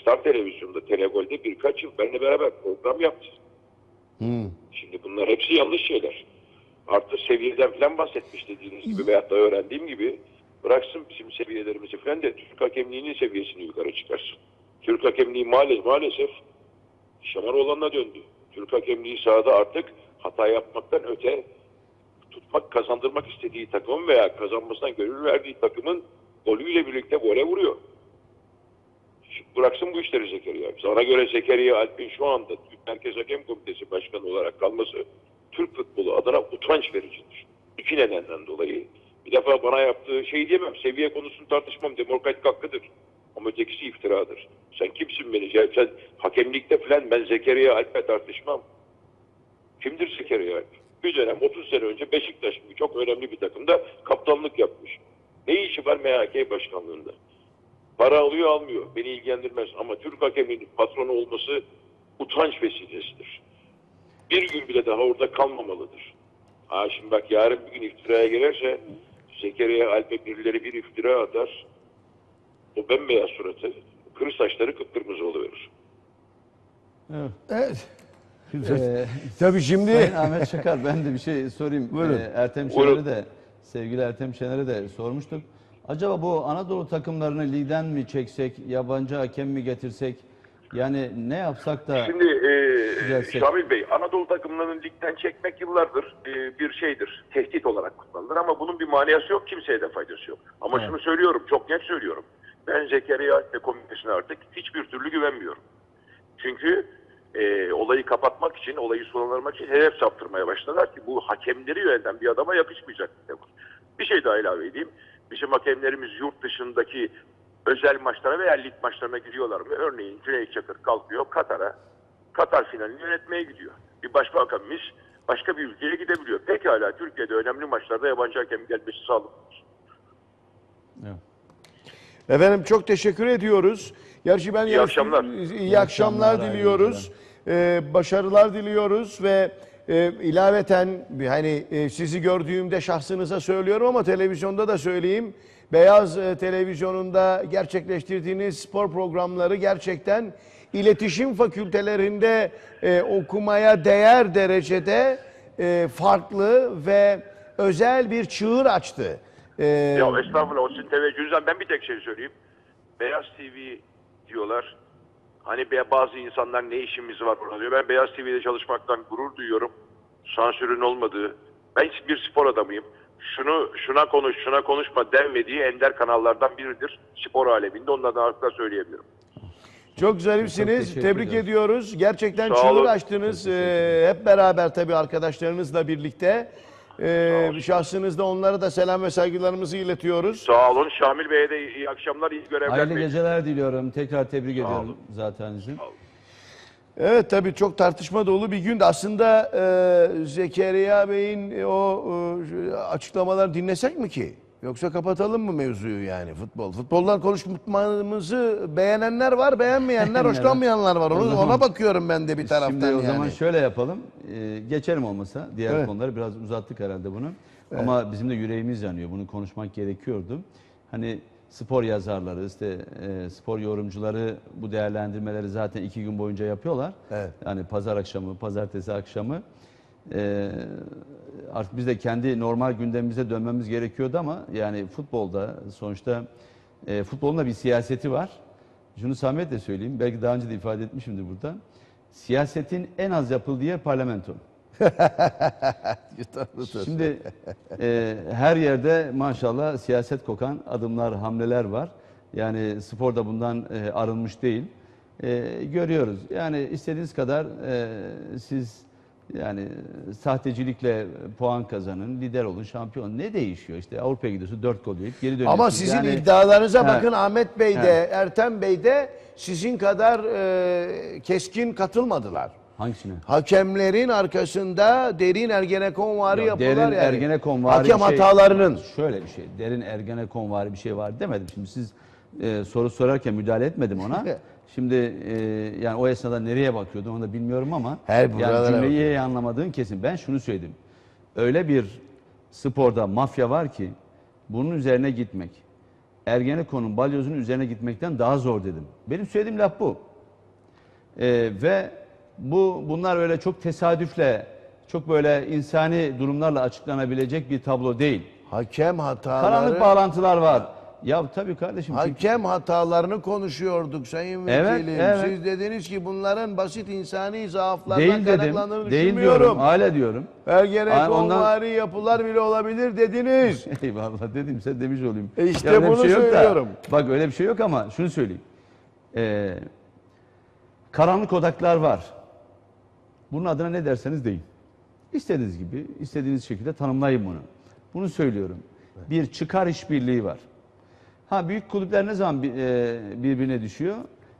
Star Televizyon'da, Telegol'de birkaç yıl benimle beraber program yaptı. Şimdi bunlar hepsi yanlış şeyler. Artı seviyeden falan bahsetmiş dediğiniz gibi veyahut da öğrendiğim gibi bıraksın bizim seviyelerimizi falan de Türk hakemliğinin seviyesini yukarı çıkarsın. Türk hakemliği maalesef, maalesef Şamaroğlan'a döndü. Türk hakemliği sahada artık hata yapmaktan öte tutmak, kazandırmak istediği takımın veya kazanmasından gönül verdiği takımın golüyle birlikte gole vuruyor. Bıraksın bu işleri Zekeriya. Sana göre Zekeriya Alp'in şu anda Türk Merkez Hakem Komitesi Başkanı olarak kalması Türk futbolu adına utanç vericidir. İki nedenden dolayı. Bir defa bana yaptığı şey diyemem. Seviye konusunu tartışmam. Demokratik hakkıdır. Ama ötekisi iftiradır. Sen kimsin beni? Sen hakemlikte falan ben Zekeriya Alp'le tartışmam. Kimdir Zekeriya Alp? Bir dönem 30 sene önce Beşiktaş gibi çok önemli bir takımda kaptanlık yapmış. Ne işi var MHK başkanlığında? Para alıyor almıyor. Beni ilgilendirmez. Ama Türk hakeminin patronu olması utanç vesilesidir. Bir gün bile daha orada kalmamalıdır. Ha şimdi bak yarın bir gün iftiraya girerse Zekeriya Alp'e birileri bir iftira atar. O bembeyaz suratı, kır saçları kıpkırmızı oluverir. Evet. Ee, Tabii şimdi Sayın Ahmet Çakar ben de bir şey sorayım. Buyurun. Ee, Ertem. Şener'e de sevgili Ertem Şener'e de sormuştuk. Acaba bu Anadolu takımlarını ligden mi çeksek, yabancı hakem mi getirsek? Yani ne yapsak da Şimdi e. Şamil Bey, Anadolu takımlarının ligden çekmek yıllardır e, bir şeydir. Tehdit olarak kullanılır ama bunun bir manası yok. Kimseye de faydası yok. Ama Evet. şunu söylüyorum, çok net söylüyorum. Ben Zekeriya Alp komitesine artık hiçbir türlü güvenmiyorum. Çünkü e, olayı kapatmak için, olayı sonlandırmak için hedef saptırmaya başladılar ki bu hakemleri yöneten bir adama yakışmayacak. Bir şey daha ilave edeyim. Bizim hakemlerimiz yurt dışındaki özel maçlara veya lig maçlarına gidiyorlar mı? Örneğin Cüneyt Çakır kalkıyor Katar'a. Katar finalini yönetmeye gidiyor. Bir başbakanımız başka bir ülkeye gidebiliyor. Pekala Türkiye'de önemli maçlarda yabancı hakem gelmesi sağlıklıdır. Evet. efendim çok teşekkür ediyoruz. Gerçi ben İyi yarış- akşamlar. iyi, akşamlar akşamlar, diliyoruz. Ee, başarılar diliyoruz ve e, ilaveten hani e, sizi gördüğümde şahsınıza söylüyorum ama televizyonda da söyleyeyim. Beyaz e, televizyonunda gerçekleştirdiğiniz spor programları gerçekten iletişim fakültelerinde e, okumaya değer derecede e, farklı ve özel bir çığır açtı. E, Ya estağfurullah o sizin teveccühünüzden ben bir tek şey söyleyeyim. Beyaz TV diyorlar. Hani bazı insanlar ne işimiz var orada diyor. Ben Beyaz TV'de çalışmaktan gurur duyuyorum. Sansürün olmadığı. Ben bir spor adamıyım. Şunu şuna konuş, şuna konuşma denmediği ender kanallardan biridir. Spor aleminde onlardan rahatlıkla söyleyebilirim. Çok zarifsiniz. teşekkür Tebrik ediyoruz. ediyoruz. Gerçekten Sağ çığır olun. açtınız. Ee, hep beraber tabii arkadaşlarınızla birlikte. Ee, şahsınızda onlara da selam ve saygılarımızı iletiyoruz. Sağ olun. Şamil Bey'e de iyi akşamlar, iyi görevler. Hayırlı Bey. geceler diliyorum. Tekrar tebrik ediyorum zaten sizin. Evet tabii çok tartışma dolu bir gündü. Aslında e, Zekeriya Bey'in o e, açıklamaları dinlesek mi ki? Yoksa kapatalım mı mevzuyu yani futbol? Futboldan konuşmamızı beğenenler var, beğenmeyenler, hoşlanmayanlar var. Onu, ona bakıyorum ben de bir taraftan Şimdi o yani. zaman şöyle yapalım. Ee, geçelim olmasa diğer Evet. konuları biraz uzattık herhalde bunu. Ama bizim de yüreğimiz yanıyor. Bunu konuşmak gerekiyordu. Hani spor yazarları, işte e, spor yorumcuları bu değerlendirmeleri zaten iki gün boyunca yapıyorlar. Evet. Yani pazar akşamı, pazartesi akşamı. Ee, artık biz de kendi normal gündemimize dönmemiz gerekiyordu ama yani futbolda sonuçta e, futbolun da bir siyaseti var. Şunu Samet de söyleyeyim. Belki daha önce de ifade etmişimdir burada. Siyasetin en az yapıldığı yer parlamento. Şimdi e, her yerde maşallah siyaset kokan adımlar, hamleler var. Yani spor da bundan e, arınmış değil. E, görüyoruz. Yani istediğiniz kadar e, siz yani sahtecilikle puan kazanın, lider olun, şampiyon. Ne değişiyor? İşte Avrupa'ya gidiyorsun, 4 gol yiyip geri dönüyorsun. Ama sizin Yani- iddialarınıza Ha. bakın Ahmet Bey de, Ha. Ertem Bey de sizin kadar e, keskin katılmadılar. Hangisine? Hakemlerin arkasında derin ergenekonvari Ya yapılar derin yani. Ergenekonvari Hakem şey- hatalarının. Şöyle bir şey. Derin Ergenekonvari bir şey var demedim. Şimdi siz e, soru sorarken müdahale etmedim ona. Şimdi e, yani o esnada nereye bakıyordum onu da bilmiyorum ama Her buralara yani cümleyi iyi anlamadığın kesin. Ben şunu söyledim. Öyle bir sporda mafya var ki bunun üzerine gitmek, Ergenekon'un balyozunun üzerine gitmekten daha zor dedim. Benim söylediğim laf bu. Ee, ve bu bunlar öyle çok tesadüfle, çok böyle insani durumlarla açıklanabilecek bir tablo değil. Hakem hataları. Karanlık bağlantılar var. Ya tabii kardeşim. çünkü- Hakem hatalarını konuşuyorduk Sayın Evet, Vekilim. evet. Siz dediniz ki bunların basit insani zaaflardan değil dedim. kaynaklandığını Değil düşünmüyorum. diyorum. Hala diyorum. Ergenekonvari yapılar bile olabilir dediniz. Eyvallah dedim sen demiş olayım. E işte bir bunu da- söylüyorum. bak öyle bir şey yok ama şunu söyleyeyim. Ee, karanlık odaklar var. Bunun adına ne derseniz deyin. İstediğiniz gibi, istediğiniz şekilde tanımlayın bunu. Bunu söylüyorum. Bir çıkar işbirliği var. Ha büyük kulüpler ne zaman bir- e, birbirine düşüyor?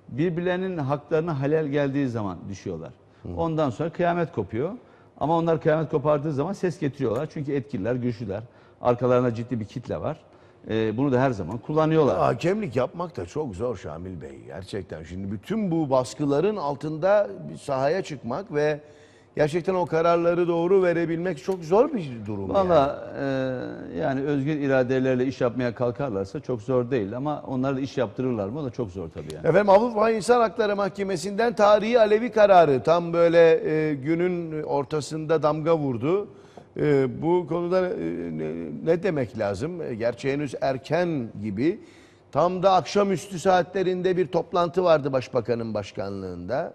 Birbirlerinin haklarına halel geldiği zaman düşüyorlar. Ondan sonra kıyamet kopuyor. Ama onlar kıyamet kopardığı zaman ses getiriyorlar. Çünkü etkililer, güçlüler. Arkalarında ciddi bir kitle var. E, bunu da her zaman kullanıyorlar. Hakemlik yapmak da çok zor Şamil Bey gerçekten. Şimdi bütün bu baskıların altında bir sahaya çıkmak ve gerçekten o kararları doğru verebilmek çok zor bir durum. yani. Valla e, yani özgür iradelerle iş yapmaya kalkarlarsa çok zor değil ama onlar da iş yaptırırlar mı o da çok zor tabii yani. Efendim Avrupa İnsan Hakları Mahkemesi'nden tarihi Alevi kararı tam böyle e, günün ortasında damga vurdu. E, bu konuda e, ne, ne demek lazım? E, Gerçi henüz erken gibi. Tam da akşamüstü saatlerinde bir toplantı vardı Başbakanın başkanlığında.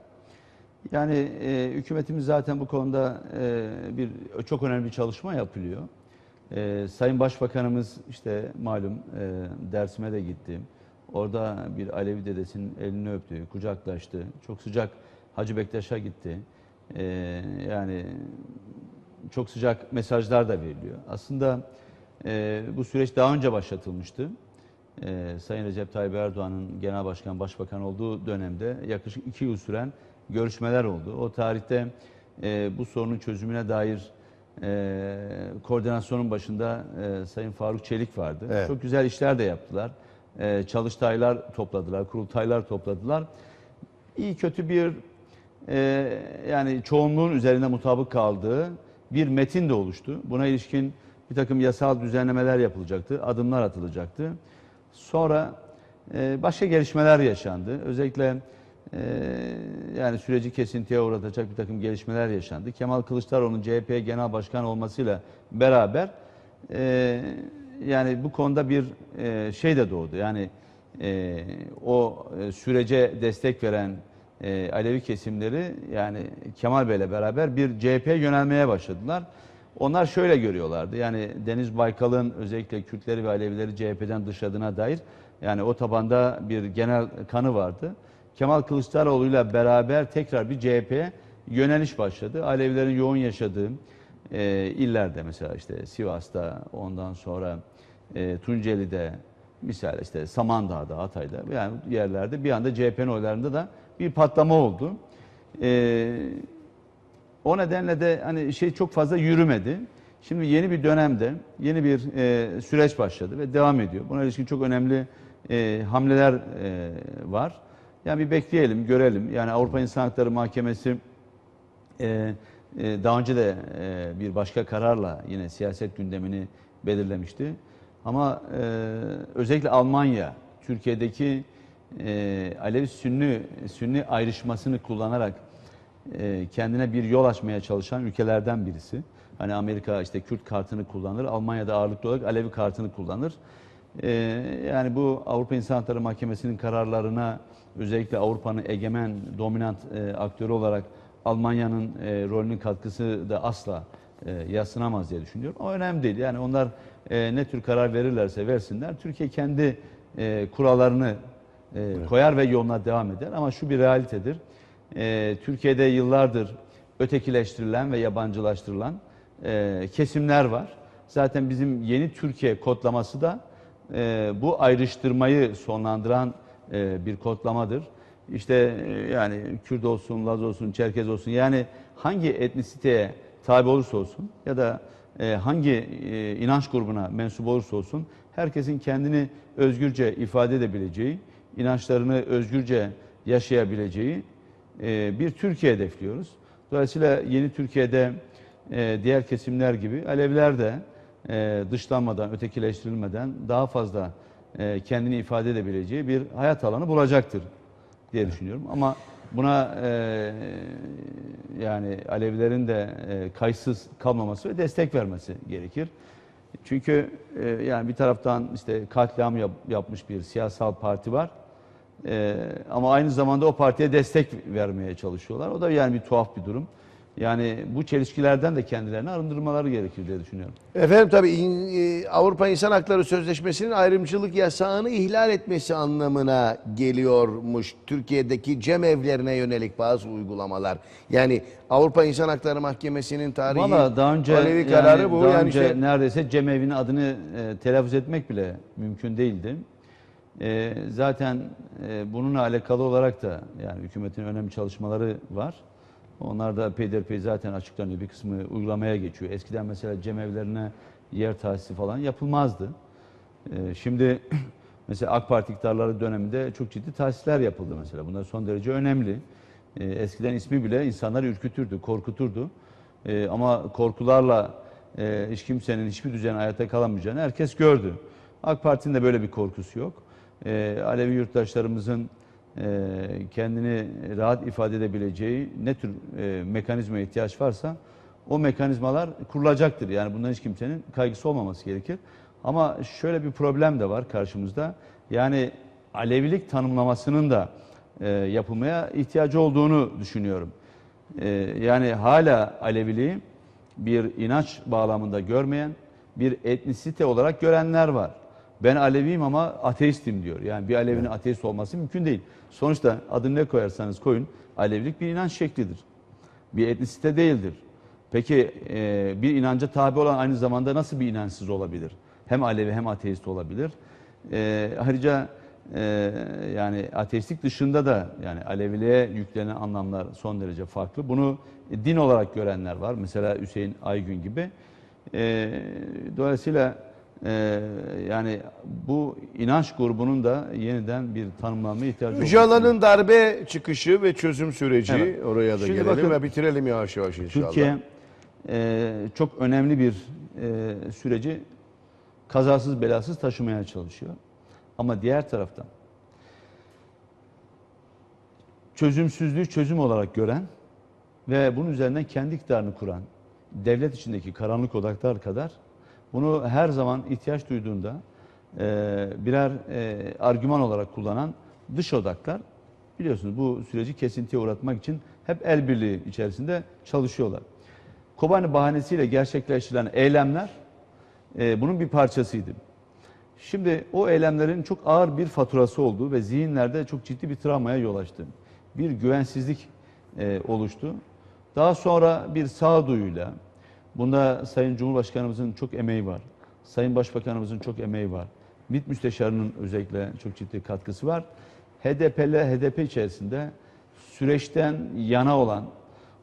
Yani e, hükümetimiz zaten bu konuda e, bir çok önemli bir çalışma yapılıyor. E, Sayın Başbakanımız işte malum e, Dersim'e de gitti. Orada bir Alevi dedesinin elini öptü, kucaklaştı. Çok sıcak Hacı Bektaş'a gitti. E, yani çok sıcak mesajlar da veriliyor. Aslında e, bu süreç daha önce başlatılmıştı. E, Sayın Recep Tayyip Erdoğan'ın genel başkan, başbakan olduğu dönemde yaklaşık iki yıl süren görüşmeler oldu. O tarihte e, bu sorunun çözümüne dair e, koordinasyonun başında e, Sayın Faruk Çelik vardı. Evet. Çok güzel işler de yaptılar. E, çalıştaylar topladılar, kurultaylar topladılar. İyi kötü bir e, yani çoğunluğun üzerinde mutabık kaldığı bir metin de oluştu. Buna ilişkin bir takım yasal düzenlemeler yapılacaktı, adımlar atılacaktı. Sonra e, başka gelişmeler yaşandı. Özellikle yani süreci kesintiye uğratacak bir takım gelişmeler yaşandı. Kemal Kılıçdaroğlu'nun CHP Genel Başkan olmasıyla beraber e, yani bu konuda bir e, şey de doğdu. Yani e, o e, sürece destek veren e, Alevi kesimleri yani Kemal Bey'le beraber bir CHP'ye yönelmeye başladılar. Onlar şöyle görüyorlardı. Yani Deniz Baykal'ın özellikle Kürtleri ve Alevileri CHP'den dışladığına dair yani o tabanda bir genel kanı vardı. Kemal Kılıçdaroğlu'yla beraber tekrar bir CHP'ye yöneliş başladı. Alevilerin yoğun yaşadığı e, illerde mesela işte Sivas'ta ondan sonra e, Tunceli'de misal işte Samandağ'da, Hatay'da yani yerlerde bir anda CHP'nin oylarında da bir patlama oldu. E, o nedenle de hani şey çok fazla yürümedi. Şimdi yeni bir dönemde yeni bir e, süreç başladı ve devam ediyor. Buna ilişkin çok önemli e, hamleler e, var. Yani bir bekleyelim, görelim. Yani Avrupa İnsan Hakları Mahkemesi e, e, daha önce de e, bir başka kararla yine siyaset gündemini belirlemişti. Ama e, özellikle Almanya, Türkiye'deki e, Alevi-Sünni Sünni ayrışmasını kullanarak e, kendine bir yol açmaya çalışan ülkelerden birisi. Hani Amerika işte Kürt kartını kullanır, Almanya'da ağırlıklı olarak Alevi kartını kullanır. E, yani bu Avrupa İnsan Hakları Mahkemesi'nin kararlarına özellikle Avrupa'nın egemen, dominant e, aktörü olarak Almanya'nın e, rolünün katkısı da asla e, yatsınamaz diye düşünüyorum. O önemli değil. Yani onlar e, ne tür karar verirlerse versinler. Türkiye kendi e, kurallarını e, koyar ve yoluna devam eder. Ama şu bir realitedir. E, Türkiye'de yıllardır ötekileştirilen ve yabancılaştırılan e, kesimler var. Zaten bizim yeni Türkiye kodlaması da e, bu ayrıştırmayı sonlandıran e, bir kodlamadır. İşte e, yani Kürt olsun, Laz olsun, Çerkez olsun yani hangi etnisiteye tabi olursa olsun ya da e, hangi inanç grubuna mensup olursa olsun herkesin kendini özgürce ifade edebileceği, inançlarını özgürce yaşayabileceği bir Türkiye hedefliyoruz. Dolayısıyla yeni Türkiye'de diğer kesimler gibi Aleviler de e, dışlanmadan, ötekileştirilmeden daha fazla e, kendini ifade edebileceği bir hayat alanı bulacaktır diye düşünüyorum. Ama buna e, yani Alevilerin de e, kayıtsız kalmaması ve destek vermesi gerekir. Çünkü e, yani bir taraftan işte katliam yap- yapmış bir siyasal parti var. E, ama aynı zamanda o partiye destek vermeye çalışıyorlar. O da yani bir tuhaf bir durum. Yani bu çelişkilerden de kendilerini arındırmaları gerekir diye düşünüyorum. Efendim tabii e, Avrupa İnsan Hakları Sözleşmesi'nin ayrımcılık yasağını ihlal etmesi anlamına geliyormuş Türkiye'deki cemevlerine yönelik bazı uygulamalar. Yani Avrupa İnsan Hakları Mahkemesi'nin tarihi Valla daha önce yani kararı bu. daha yani önce işte neredeyse cemevinin adını e, telaffuz etmek bile mümkün değildi. E, zaten e, bununla alakalı olarak da yani hükümetin önemli çalışmaları var. Onlar da peyderpey zaten açıklanıyor. Bir kısmı uygulamaya geçiyor. Eskiden mesela cemevlerine yer tahsisi falan yapılmazdı. E, şimdi mesela AK Parti iktidarları döneminde çok ciddi tahsisler yapıldı mesela. Bunlar son derece önemli. E, eskiden ismi bile insanları ürkütürdü, korkuturdu. E, ama korkularla e, hiç kimsenin hiçbir düzen hayatta kalamayacağını herkes gördü. AK Parti'nin de böyle bir korkusu yok. Alevi yurttaşlarımızın kendini rahat ifade edebileceği ne tür e, mekanizmaya ihtiyaç varsa o mekanizmalar kurulacaktır. Yani bundan hiç kimsenin kaygısı olmaması gerekir. Ama şöyle bir problem de var karşımızda. Yani Alevilik tanımlamasının da e, yapılmaya ihtiyacı olduğunu düşünüyorum. E, yani hala Aleviliği bir inanç bağlamında görmeyen, bir etnisite olarak görenler var. Ben Aleviyim ama ateistim diyor. Yani bir Alevinin ateist olması mümkün değil. Sonuçta adını ne koyarsanız koyun, Alevilik bir inanç şeklidir. Bir etnisite değildir. Peki e, bir inanca tabi olan aynı zamanda nasıl bir inançsız olabilir? Hem Alevi hem ateist olabilir. E, ayrıca e, yani ateistlik dışında da yani Aleviliğe yüklenen anlamlar son derece farklı. Bunu din olarak görenler var. Mesela Hüseyin Aygün gibi. E, dolayısıyla e, yani bu inanç grubunun da yeniden bir tanımlanmaya ihtiyacı olduğunu Öcalan'ın darbe çıkışı ve çözüm süreci Evet. oraya da Şimdi gelelim bakın, ve bitirelim yavaş yavaş inşallah. Türkiye e, çok önemli bir e, süreci kazasız belasız taşımaya çalışıyor. Ama diğer taraftan çözümsüzlüğü çözüm olarak gören ve bunun üzerinden kendi iktidarını kuran devlet içindeki karanlık odaklar kadar bunu her zaman ihtiyaç duyduğunda e, birer e, argüman olarak kullanan dış odaklar biliyorsunuz bu süreci kesintiye uğratmak için hep el birliği içerisinde çalışıyorlar. Kobani bahanesiyle gerçekleştirilen eylemler e, bunun bir parçasıydı. Şimdi o eylemlerin çok ağır bir faturası olduğu ve zihinlerde çok ciddi bir travmaya yol açtı. Bir güvensizlik e, oluştu. Daha sonra bir sağduyuyla, bunda Sayın Cumhurbaşkanımızın çok emeği var. Sayın Başbakanımızın çok emeği var. MİT Müsteşarı'nın özellikle çok ciddi katkısı var. HDP'le HDP içerisinde süreçten yana olan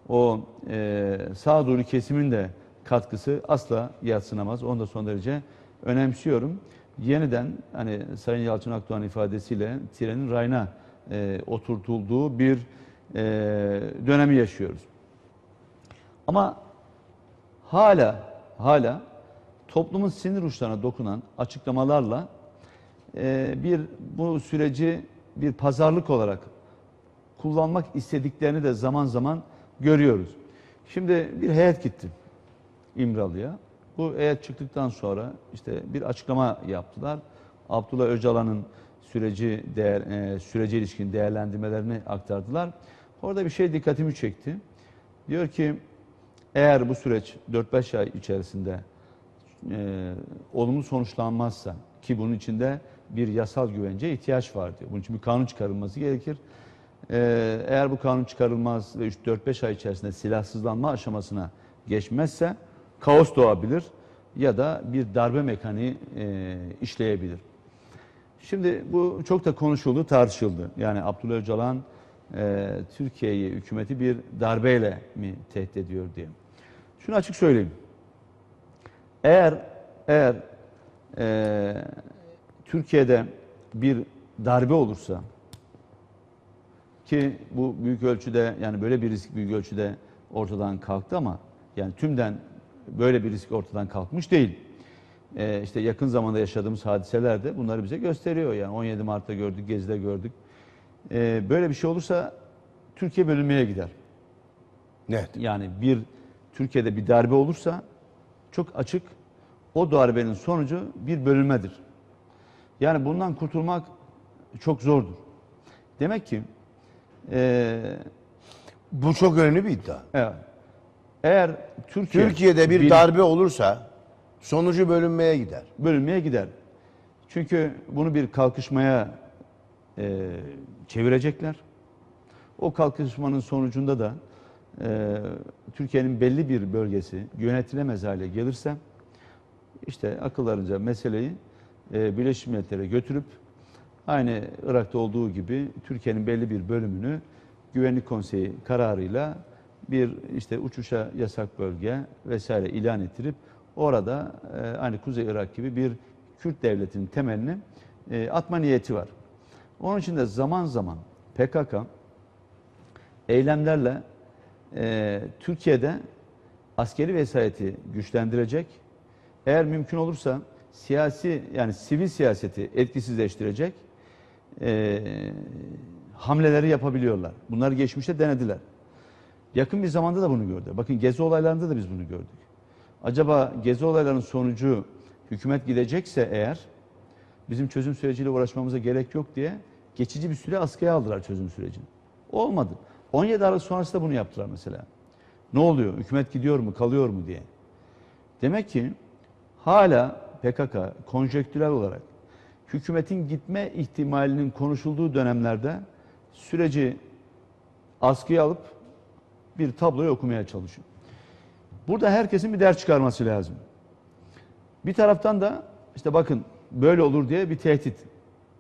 o e, sağduyulu kesimin de katkısı asla yatsınamaz. Onu da son derece önemsiyorum. Yeniden hani Sayın Yalçın Akdoğan ifadesiyle trenin rayına e, oturtulduğu bir e, dönemi yaşıyoruz. Ama hala hala toplumun sinir uçlarına dokunan açıklamalarla e, bir bu süreci bir pazarlık olarak kullanmak istediklerini de zaman zaman görüyoruz. Şimdi bir heyet gitti İmralı'ya. Bu heyet çıktıktan sonra işte bir açıklama yaptılar. Abdullah Öcalan'ın süreci değer, e, sürece ilişkin değerlendirmelerini aktardılar. Orada bir şey dikkatimi çekti. Diyor ki eğer bu süreç 4-5 ay içerisinde e, olumlu sonuçlanmazsa ki bunun içinde bir yasal güvenceye ihtiyaç var diyor. Bunun için bir kanun çıkarılması gerekir. E, eğer bu kanun çıkarılmaz ve 3-4-5 ay içerisinde silahsızlanma aşamasına geçmezse kaos doğabilir ya da bir darbe mekaniği e, işleyebilir. Şimdi bu çok da konuşuldu, tartışıldı. Yani Abdullah Öcalan e, Türkiye'yi, hükümeti bir darbeyle mi tehdit ediyor diye. Şunu açık söyleyeyim. Eğer eğer e, Türkiye'de bir darbe olursa ki bu büyük ölçüde yani böyle bir risk büyük ölçüde ortadan kalktı ama yani tümden böyle bir risk ortadan kalkmış değil. e, işte yakın zamanda yaşadığımız hadiseler de bunları bize gösteriyor. Yani 17 Mart'ta gördük, Gezi'de gördük. E, böyle bir şey olursa Türkiye bölünmeye gider. Net. Yani bir Türkiye'de bir darbe olursa çok açık o darbenin sonucu bir bölünmedir. Yani bundan kurtulmak çok zordur. Demek ki eee, Bu çok önemli bir iddia. evet, eğer Türkiye Türkiye'de bir bil- darbe olursa sonucu bölünmeye gider. bölünmeye gider. Çünkü bunu bir kalkışmaya eee, çevirecekler. O kalkışmanın sonucunda da eee, Türkiye'nin belli bir bölgesi yönetilemez hale gelirse işte akıllarınca meseleyi eee Birleşmiş Milletler'e götürüp aynı Irak'ta olduğu gibi Türkiye'nin belli bir bölümünü Güvenlik Konseyi kararıyla bir işte uçuşa yasak bölge vesaire ilan ettirip orada aynı Kuzey Irak gibi bir Kürt devletinin temelini eee, atma niyeti var. Onun için de zaman zaman PKK eylemlerle e, Türkiye'de askeri vesayeti güçlendirecek. Eğer mümkün olursa siyasi yani sivil siyaseti etkisizleştirecek e, hamleleri yapabiliyorlar. Bunlar geçmişte denediler. Yakın bir zamanda da bunu gördük. Bakın Gezi olaylarında da biz bunu gördük. Acaba Gezi olaylarının sonucu hükümet gidecekse eğer bizim çözüm süreciyle uğraşmamıza gerek yok diye geçici bir süre askıya aldılar çözüm sürecini. Olmadı. 17 Aralık sonrası da bunu yaptılar mesela. Ne oluyor? Hükümet gidiyor mu, kalıyor mu diye. Demek ki hala PKK konjektürel olarak hükümetin gitme ihtimalinin konuşulduğu dönemlerde süreci askıya alıp bir tabloyu okumaya çalışıyor. Burada herkesin bir ders çıkarması lazım. Bir taraftan da işte bakın böyle olur diye bir tehdit.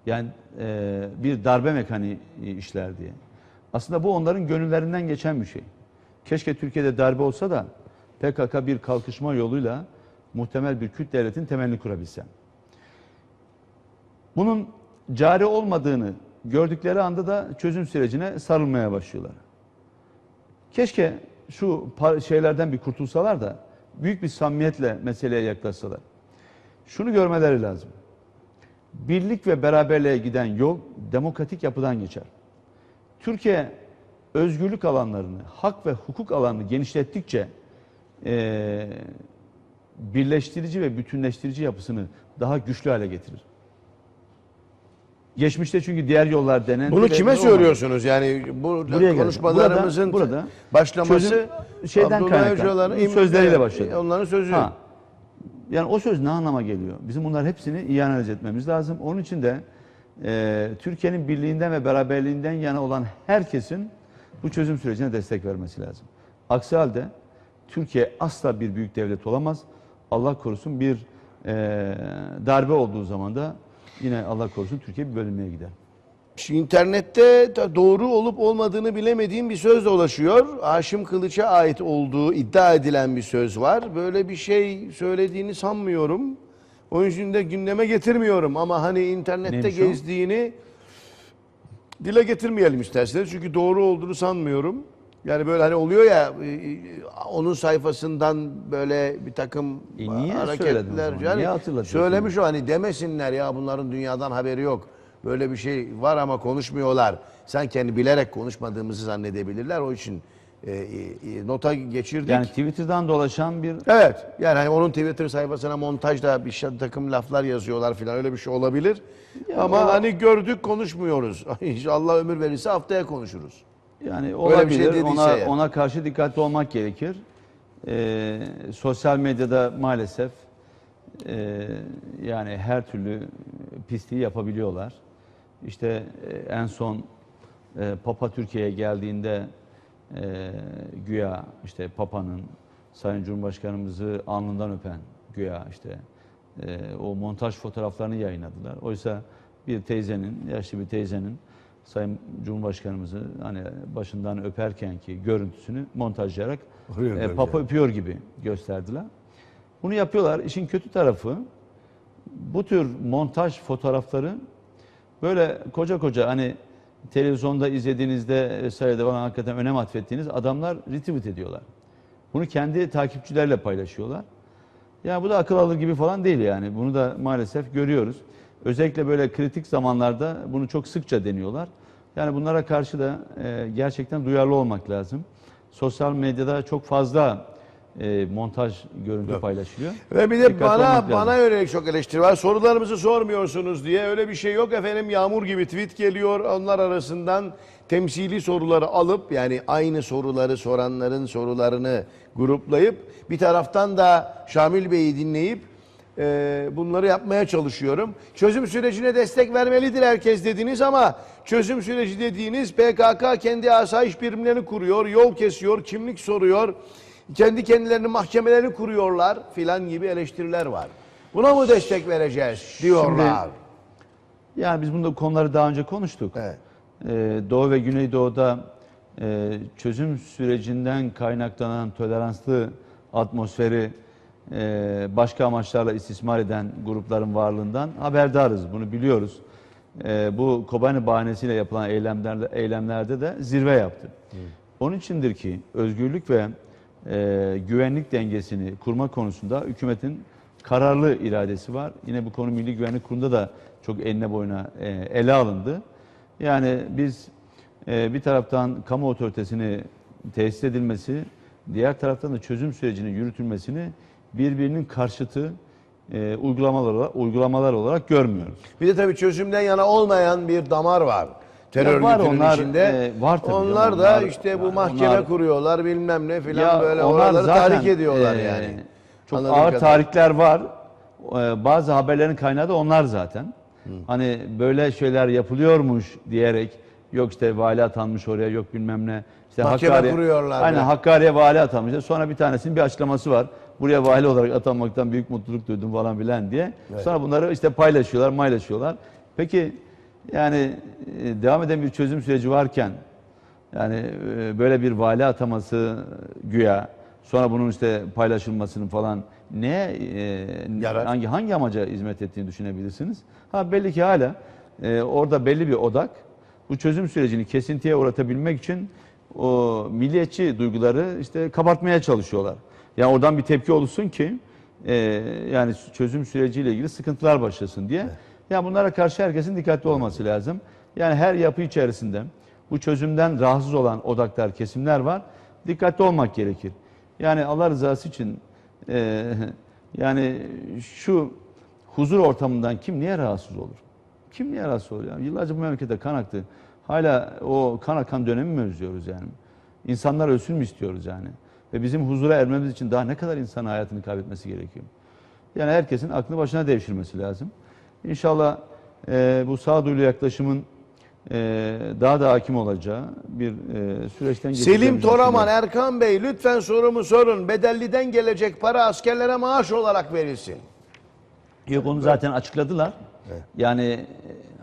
Yani e, bir darbe mekaniği işler diye. Aslında bu onların gönüllerinden geçen bir şey. Keşke Türkiye'de darbe olsa da PKK bir kalkışma yoluyla muhtemel bir Kürt devletin temelini kurabilse. Bunun cari olmadığını gördükleri anda da çözüm sürecine sarılmaya başlıyorlar. Keşke şu şeylerden bir kurtulsalar da büyük bir samimiyetle meseleye yaklaşsalar. Şunu görmeleri lazım. Birlik ve beraberliğe giden yol demokratik yapıdan geçer. Türkiye özgürlük alanlarını, hak ve hukuk alanını genişlettikçe eee, birleştirici ve bütünleştirici yapısını daha güçlü hale getirir. Geçmişte çünkü diğer yollar denendi. Bunu kime olmadı. söylüyorsunuz? Yani bu Buraya konuşmalarımızın Burada- burada başlaması şeyden kaynaklı. Sözleriyle başladı. Onların sözü. Ha. Yani o söz ne anlama geliyor? Bizim bunlar hepsini iyi analiz etmemiz lazım. Onun için de e, Türkiye'nin birliğinden ve beraberliğinden yana olan herkesin bu çözüm sürecine destek vermesi lazım. Aksi halde Türkiye asla bir büyük devlet olamaz. Allah korusun bir e, darbe olduğu zaman da yine Allah korusun Türkiye bir bölünmeye gider. Şimdi internette doğru olup olmadığını bilemediğim bir söz dolaşıyor. Haşim Kılıç'a ait olduğu iddia edilen bir söz var. Böyle bir şey söylediğini sanmıyorum. Onun için de gündeme getirmiyorum ama hani internette Neymiş o? gezdiğini dile getirmeyelim isterseniz. Çünkü doğru olduğunu sanmıyorum. Yani böyle hani oluyor ya e, e, onun sayfasından böyle bir takım E niye o hareketler. Yani Niye hatırlatıyorsun? söylemiş o hani demesinler ya bunların dünyadan haberi yok. Böyle bir şey var ama konuşmuyorlar. Sen kendi bilerek konuşmadığımızı zannedebilirler. O için e, e, nota geçirdik. Yani Twitter'dan dolaşan bir evet. Yani hani onun Twitter sayfasına montajda bir şey, takım laflar yazıyorlar filan öyle bir şey olabilir. ama o- hani gördük konuşmuyoruz. İnşallah ömür verirse haftaya konuşuruz. Yani bir olabilir. şey dediyse ona eğer. ona karşı dikkatli olmak gerekir. Ee, sosyal medyada maalesef e, yani her türlü pisliği yapabiliyorlar. İşte e, en son e, Papa Türkiye'ye geldiğinde e, güya işte Papa'nın Sayın Cumhurbaşkanımızı alnından öpen güya işte e, o montaj fotoğraflarını yayınladılar. Oysa bir teyzenin, yaşlı bir teyzenin Sayın Cumhurbaşkanımızı hani başından öperken ki görüntüsünü montajlayarak e, Papa yani. öpüyor gibi gösterdiler. Bunu yapıyorlar. İşin kötü tarafı bu tür montaj fotoğrafları böyle koca koca hani televizyonda izlediğinizde vesairede bana hakikaten önem atfettiğiniz adamlar retweet ediyorlar. Bunu kendi takipçilerle paylaşıyorlar. Ya bu da akıl alır gibi falan değil yani. Bunu da maalesef görüyoruz. Özellikle böyle kritik zamanlarda bunu çok sıkça deniyorlar. Yani bunlara karşı da e, gerçekten duyarlı olmak lazım. Sosyal medyada çok fazla e, montaj görüntü paylaşılıyor. Ve bir de Dikkatli bana bana yönelik çok eleştiri var. Sorularımızı sormuyorsunuz diye öyle bir şey yok efendim. Yağmur gibi tweet geliyor. Onlar arasından temsili soruları alıp yani aynı soruları soranların sorularını gruplayıp bir taraftan da Şamil Bey'i dinleyip e, bunları yapmaya çalışıyorum. Çözüm sürecine destek vermelidir herkes dediniz ama çözüm süreci dediğiniz PKK kendi asayiş birimlerini kuruyor, yol kesiyor, kimlik soruyor, kendi kendilerini mahkemelerini kuruyorlar filan gibi eleştiriler var. Buna mı destek vereceğiz diyorlar. Yani biz bunda konuları daha önce konuştuk. Evet. Ee, Doğu ve Güneydoğu'da e, çözüm sürecinden kaynaklanan toleranslı atmosferi e, başka amaçlarla istismar eden grupların varlığından haberdarız. Bunu biliyoruz. E, bu Kobani bahanesiyle yapılan eylemlerde, eylemlerde de zirve yaptı. Onun içindir ki özgürlük ve e, güvenlik dengesini kurma konusunda hükümetin kararlı iradesi var. Yine bu konu Milli Güvenlik Kurulu'nda da çok eline boyuna e, ele alındı. Yani biz e, bir taraftan kamu otoritesini tesis edilmesi, diğer taraftan da çözüm sürecinin yürütülmesini birbirinin karşıtı e, uygulamalar, uygulamalar olarak görmüyoruz. Bir de tabii çözümden yana olmayan bir damar var. Terör Ya var örgütünün onlar, içinde. e, var tabii onlar canım, da onlar- işte bu yani mahkeme onlar- kuruyorlar bilmem ne filan böyle oraları zaten, tahrik ediyorlar e, yani. Çok Anladığım ağır kadarıyla. tarihler var. E, bazı haberlerin kaynağı da onlar zaten. Hani böyle şeyler yapılıyormuş diyerek yok işte vali atanmış oraya yok bilmem ne. İşte Mahkeme kuruyorlar Aynen be. Hakkari'ye vali atanmış. Sonra bir tanesinin bir açıklaması var. Buraya vali olarak atanmaktan büyük mutluluk duydum falan filan diye. Sonra bunları işte paylaşıyorlar, paylaşıyorlar. Peki yani e, devam eden bir çözüm süreci varken yani e, böyle bir vali ataması güya sonra bunun işte paylaşılmasının falan ne e, Yarar. hangi hangi amaca hizmet ettiğini düşünebilirsiniz? Ha belli ki hala e, orada belli bir odak bu çözüm sürecini kesintiye uğratabilmek için o milliyetçi duyguları işte kabartmaya çalışıyorlar. Yani oradan bir tepki oluşsun ki e, yani çözüm süreciyle ilgili sıkıntılar başlasın diye. Ya bunlara karşı herkesin dikkatli olması lazım. Yani her yapı içerisinde bu çözümden rahatsız olan odaklar, kesimler var. Dikkatli olmak gerekir. Yani Allah rızası için e, yani şu huzur ortamından kim niye rahatsız olur? Kim niye rahatsız olur? Yani yıllarca bu memlekette kan aktı. Hala o kan akan dönemi mi özlüyoruz yani? İnsanlar ölsün mü istiyoruz yani? Ve bizim huzura ermemiz için daha ne kadar insan hayatını kaybetmesi gerekiyor? Yani herkesin aklını başına devşirmesi lazım. İnşallah e, bu sağduyulu yaklaşımın e, daha da hakim olacağı bir e, süreçten Selim geçeceğimizi Toraman. Erkan Bey lütfen sorumu sorun. Bedelliden gelecek para askerlere maaş olarak verilsin. Yok onu zaten açıkladılar. Yani e,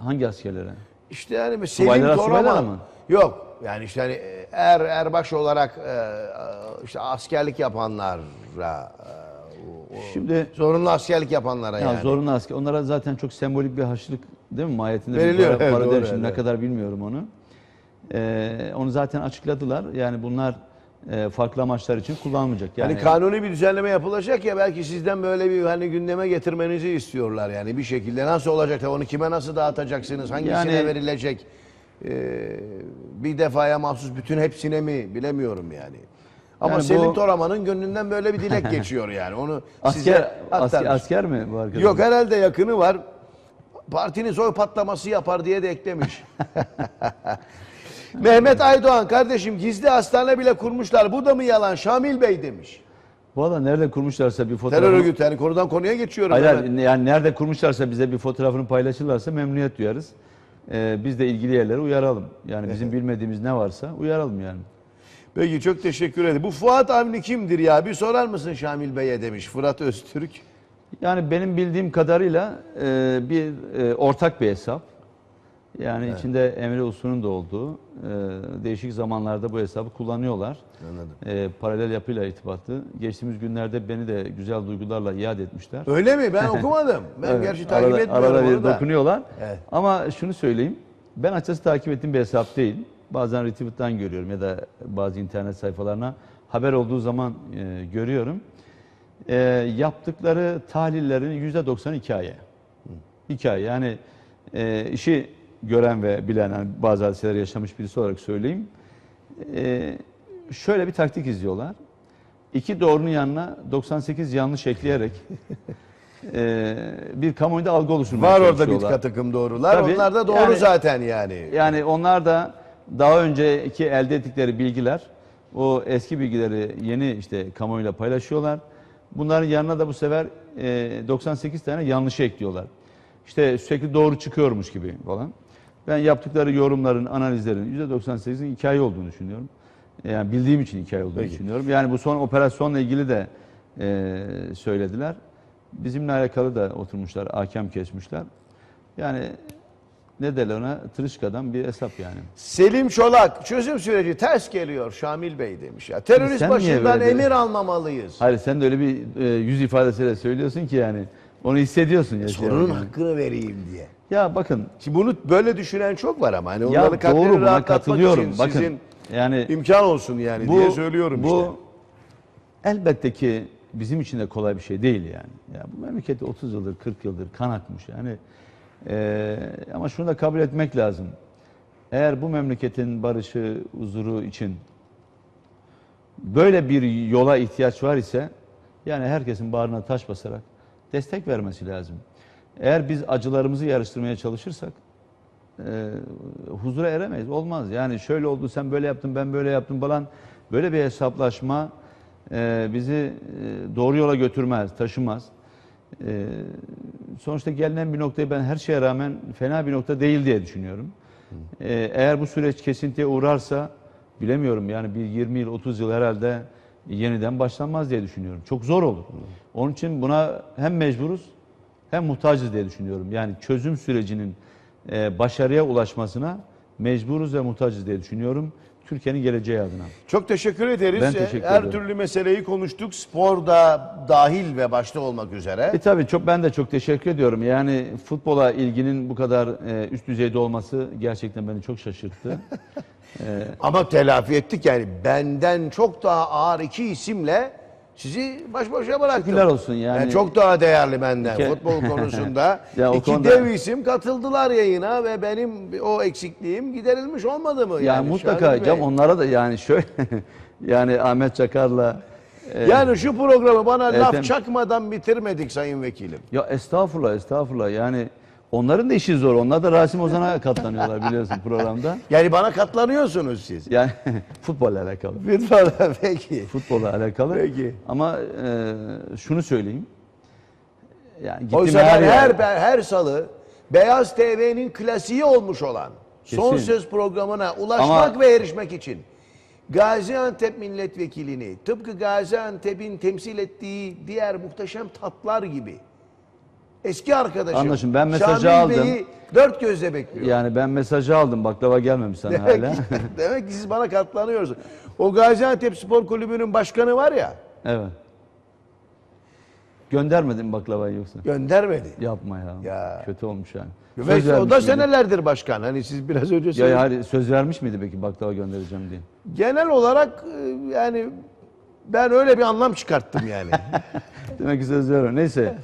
hangi askerlere? İşte yani Selim Subaylara, Toraman. mı? Yok yani işte hani er erbaş olarak e, işte askerlik yapanlara e, Şimdi zorunlu askerlik yapanlara Ya yani. zorunlu asker. Onlara zaten çok sembolik bir harçlık değil mi? Mahiyetinde Veriliyor, bir para, evet, para doğru. Şimdi evet, ne kadar bilmiyorum onu. Ee, onu zaten açıkladılar. Yani bunlar e, farklı amaçlar için kullanılmayacak. Yani Hani kanuni bir düzenleme yapılacak ya belki sizden böyle bir hani gündeme getirmenizi istiyorlar yani bir şekilde nasıl olacak da onu kime nasıl dağıtacaksınız hangisine Yani- verilecek Ee, bir defaya mahsus bütün hepsine mi bilemiyorum yani. Ama Yani Selim bu- Toraman'ın gönlünden böyle bir dilek geçiyor yani onu asker, size asker, asker mi bu arkadaş? Yok herhalde yakını var. Partinin soy patlaması yapar diye de eklemiş. Mehmet Aydoğan kardeşim gizli hastane bile kurmuşlar. Bu da mı yalan? Şamil Bey demiş. Valla nerede kurmuşlarsa bir fotoğrafı... Terör örgütü yani konudan konuya geçiyorum. Hayır, hemen. yani nerede kurmuşlarsa bize bir fotoğrafını paylaşırlarsa memnuniyet duyarız. Ee, biz de ilgili yerlere uyaralım. Yani bizim bilmediğimiz ne varsa uyaralım yani. Peki çok teşekkür ederim. Bu Fuat Avni kimdir ya? Bir sorar mısın Şamil Bey'e demiş Fırat Öztürk. Yani benim bildiğim kadarıyla e, bir e, ortak bir hesap. Yani içinde Emre Uslu'nun da olduğu, e, değişik zamanlarda bu hesabı kullanıyorlar. Anladım. E, paralel yapıyla irtibatlı. Geçtiğimiz günlerde beni de güzel duygularla iade etmişler. Öyle mi? Ben okumadım. Ben Evet, gerçi takip arada, etmiyorum arada onu da. dokunuyorlar. Evet. Ama şunu söyleyeyim. Ben açıkçası takip ettiğim bir hesap değil. Bazen retweet'ten görüyorum ya da bazı internet sayfalarına haber olduğu zaman e, görüyorum. e, yaptıkları tahlillerin yüzde doksanı hikaye. Hikaye yani e, işi gören ve bilen yani bazı hadiseler yaşamış birisi olarak söyleyeyim. E, şöyle bir taktik izliyorlar. İki doğrunun yanına 98 yanlış ekleyerek e, bir kamuoyunda algı oluşturmaya Var orada bir takım doğrular. Tabii. Onlar da doğru Yani- zaten yani. Yani onlar da daha önceki elde ettikleri bilgiler, o eski bilgileri yeni işte kamuoyuyla paylaşıyorlar. Bunların yanına da bu sefer e, 98 tane yanlışı ekliyorlar. İşte sürekli doğru çıkıyormuş gibi falan. Ben yaptıkları yorumların, analizlerin %98'in hikaye olduğunu düşünüyorum. Yani bildiğim için hikaye olduğunu Peki. düşünüyorum. Yani bu son operasyonla ilgili de e, söylediler. Bizimle alakalı da oturmuşlar, hakem kesmişler. Yani ne derler ona? Tırışkadan bir hesap yani. Selim Çolak çözüm süreci ters geliyor Şamil Bey demiş ya. Terörist Sen başından emir almamalıyız. Hayır sen de öyle bir e, yüz ifadesiyle söylüyorsun ki yani. Onu hissediyorsun ya. Sorunun yani. hakkını vereyim diye. Ya bakın. Şimdi bunu böyle düşünen çok var ama hani Ya onları doğru buna katılıyorum. Bakın. sizin yani imkan olsun yani diye söylüyorum bu işte. elbette ki bizim için de kolay bir şey değil yani. Ya bu memlekette 30 yıldır 40 yıldır kan akmış yani. Ee, ama şunu da kabul etmek lazım. Eğer bu memleketin barışı, huzuru için böyle bir yola ihtiyaç var ise yani herkesin bağrına taş basarak destek vermesi lazım. Eğer biz acılarımızı yarıştırmaya çalışırsak e, huzura eremeyiz. Olmaz. Yani şöyle oldu sen böyle yaptın ben böyle yaptım falan. Böyle bir hesaplaşma e, bizi e, doğru yola götürmez, taşımaz. E, sonuçta gelinen bir noktayı ben her şeye rağmen fena bir nokta değil diye düşünüyorum. E, eğer bu süreç kesintiye uğrarsa bilemiyorum yani bir 20 yıl 30 yıl herhalde yeniden başlanmaz diye düşünüyorum. Çok zor olur. Onun için buna hem mecburuz hem muhtacız diye düşünüyorum. Yani çözüm sürecinin e, başarıya ulaşmasına mecburuz ve muhtacız diye düşünüyorum. Türkiye'nin geleceği adına. Çok teşekkür ederiz. Ben teşekkür Her ederim. türlü meseleyi konuştuk. Spor da dahil ve başta olmak üzere. E tabii çok ben de çok teşekkür ediyorum. Yani futbola ilginin bu kadar e, üst düzeyde olması gerçekten beni çok şaşırttı. Ama telafi ettik yani. Benden çok daha ağır iki isimle sizi baş başa bıraktım. Şükürler olsun yani. çok daha değerli benden İki- futbol konusunda. Ya İki konuda- dev isim katıldılar yayına ve benim o eksikliğim giderilmiş olmadı mı? yani, Yani, mutlaka Şahin Bey? cam onlara da yani şöyle yani Ahmet Çakar'la e, Yani şu programı bana laf Efendim? çakmadan bitirmedik sayın vekilim. ya estağfurullah estağfurullah yani onların da işi zor. Onlar da Rasim Ozan'a katlanıyorlar biliyorsun programda. Yani bana katlanıyorsunuz siz. Yani futbolla alakalı. Lütfen peki. Futbolla alakalı. Peki. Ama e, şunu söyleyeyim. Yani gittim Oysa her yer. her, her salı Beyaz TV'nin klasiği olmuş olan Son Kesin. Söz programına ulaşmak Ama- ve erişmek için Gaziantep milletvekilini tıpkı Gaziantep'in temsil ettiği diğer muhteşem tatlar gibi eski arkadaşım Anlaşıldı. Ben mesajı Şamil aldım. Bey'i dört gözle bekliyorum. Yani ben mesajı aldım. Baklava gelmemiş sana demek, hala. demek ki siz bana katlanıyorsunuz. O Gaziantep Spor Kulübü'nün başkanı var ya evet. Göndermedin mi baklavayı yoksa? göndermedi. Yapma ya. Ya. Kötü olmuş yani. Ve Söz o da miydi? senelerdir başkan. Hani siz biraz önce Ya söylediniz. hadi söz vermiş miydi peki baklava göndereceğim diye? Genel olarak e, yani ben öyle bir anlam çıkarttım yani. Demek ki söz veriyor. Neyse.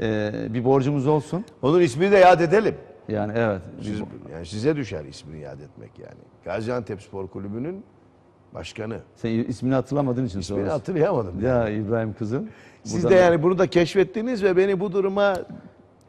E, bir borcumuz olsun. Onun ismini de yad edelim. Yani evet. Siz, yani size düşer ismini yad etmek yani. Gaziantep Spor Kulübü'nün başkanı. Sen ismini hatırlamadığın için İsmini hatırlayamadım. Ya İbrahim kızım. Siz de yani bunu da keşfettiniz ve beni bu duruma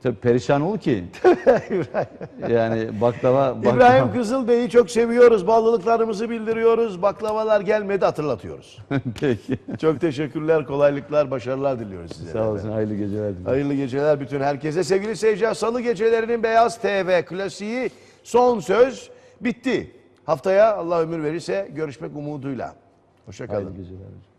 Tabii perişan ol ki. yani baklava, baklava. İbrahim Kızıl Bey'i çok seviyoruz. Bağlılıklarımızı bildiriyoruz. Baklavalar gelmedi hatırlatıyoruz. Peki. çok teşekkürler, kolaylıklar, başarılar diliyoruz size. Sağ olasın. Hayırlı geceler dilerim. Hayırlı geceler bütün herkese. Sevgili seyirciler Salı gecelerinin Beyaz TV klasiği son söz bitti. Haftaya Allah ömür verirse görüşmek umuduyla. Hoşçakalın. Hayırlı geceler.